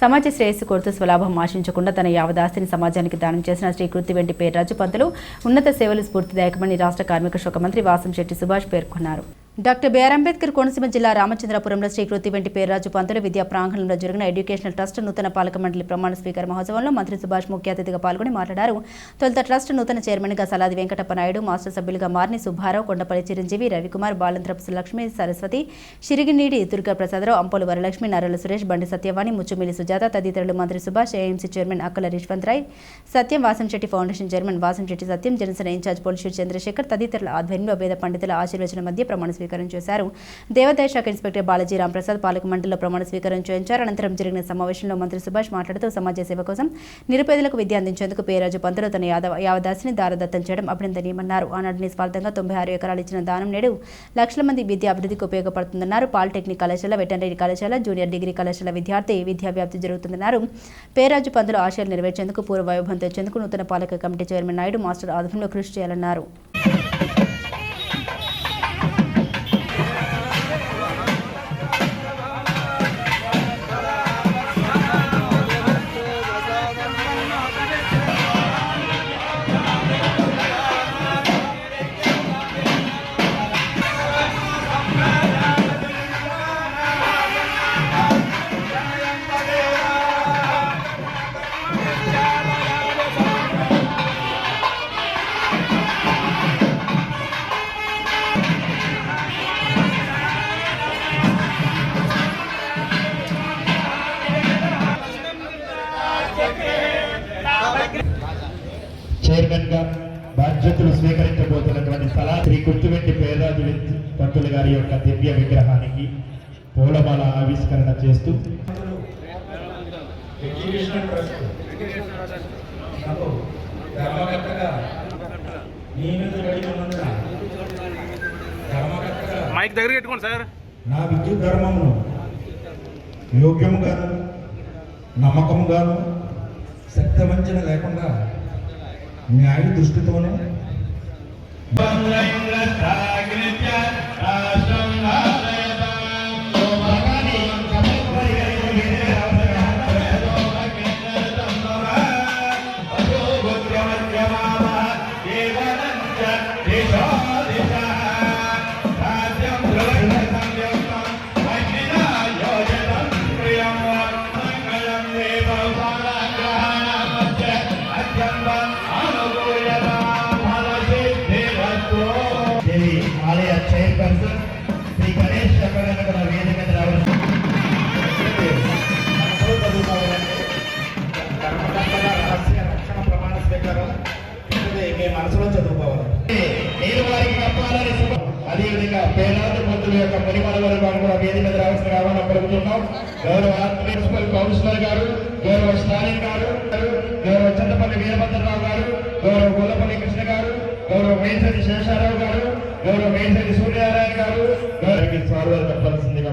సమాజ శ్రేయస్సు కోరుతూ స్వలాభం ఆశించకుండా తన యావదాస్తిని సమాజానికి దానం చేసిన శ్రీ కృత్తివెంటి పేర్రాజు పంతులు ఉన్నత సేవలు స్ఫూర్తిదాయకమని రాష్ట్ర కార్మిక శాఖ మంత్రి వాసంశెట్టి సుభాష్ పేర్కొన్నారు. డాక్టర్ బిఆర్ అంబేద్కర్ కోనసీమ జిల్లా రామచంద్రపురంలో శ్రీ కృత్తివెంటి పేర్రాజు పంతులు విద్యా ప్రాంగణంలో జరిగిన ఎడ్యుకేషనల్ ట్రస్ట్ నూతన పాలక మండలి ప్రమాణ స్వీకార మహోత్సవంలో మంత్రి సుభాష్ ముఖ్య అతిథిగా పాల్గొని మాట్లాడారు. తొలుత ట్రస్ట్ నూతన చైర్మన్గా సలాది వెంకటప్ప నాయుడు మాస్టర్ సభ్యులుగా మారిని సుబ్బారావు కొండపల్లి చిరంజీవి రవికుమార్ బాలంత్రపు లక్ష్మి సరస్వతి షిరిగినీడి దుర్గా ప్రసాదరావు అంపోలు వరలక్ష్మి నరల సురేష్ బండి సత్యవాణి ముచ్చుమిలి సుజాత తదితరులు మంత్రి Subhash AMC chairman Akkala Rishwanth Rai Satyam Vasamsetti foundation chairman Vasamsetti Satyam Janasena incharge police Chandrashekar తదితరుల ఆధ్వర్యంలో వేద పండితుల ఆశీర్వచన మధ్య ప్రమాణ స్వీకారం చేశారు దేవాదాయ శాఖ ఇన్స్పెక్టర్ బాలాజీ రాంప్రసాద్ పాలక మండలిలో ప్రమాణ స్వీకారం చేయించారు. అనంతరం జరిగిన సమావేశంలో మంత్రి సుభాష్ మాట్లాడుతూ సమాజ సేవ కోసం నిరుపేదలకు విద్య అందించేందుకు పేరాజు పంతులు తన యాదవ యావదాసిని దారదత్తం చేయడం అభినందనీయమన్నారు. ఆనాడు నిస్వార్థంగా తొంభై ఆరు ఎకరాలు ఇచ్చిన దానం నేడు లక్షల మంది విద్య అభివృద్ధికి ఉపయోగపడుతుందన్నారు. పాలిటెక్నిక్ కళాశాల వెటనరీ కళాశాల జూనియర్ డిగ్రీ కళాశాల విద్యార్థి విద్యా వ్యాప్తి జరుగుతుందన్నారు. పేరాజు పంతులు ఆశయాలు నెరవేర్చేందుకు పూర్వ వైభవం తెచ్చేందుకు నూతన పాలక కమిటీ చైర్మన్ నాయుడు మాస్టర్ ఆధ్వర్యంలో కృషి చేయాలన్నారు. చైర్మన్గా బాధ్యతలు స్వీకరించబోతున్నటువంటి స్థల శ్రీ కుర్తువెట్టి పేరాజు పంతులు గారి యొక్క దివ్య విగ్రహానికి పూలమాల ఆవిష్కరణ చేస్తూ మైక్ దగ్గర పెట్టుకోండి సార్. నా విద్యుత్ ధర్మమును యోగ్యముగాను నమ్మకముగాను శక్తవంచన లేకుండా न्याय दृष्टिकोण है మీ మనసులో చదువుకోవాలి. నేను వారికి తప్పాలని శుభ అదేవిధంగా పేరాదు మంత్రుల యొక్క పరిమళ వారు కూడా వేదిక మీద రావాల్సిన రావాలని కోరుకుంటున్నాం గౌరవ మున్సిపల్ కౌన్సిలర్ గారు గౌరవ స్టాలిన్ గారు గౌరవ చంద్రపల్లి వీరభద్రరావు గారు గౌరవ గొల్లపల్లి కృష్ణ గారు గౌరవ మేసరి శేషారావు గారు గౌరవ మేసరి సూర్యనారాయణ గారు గౌరవ స్వాగతం చెప్పాల్సిందిగా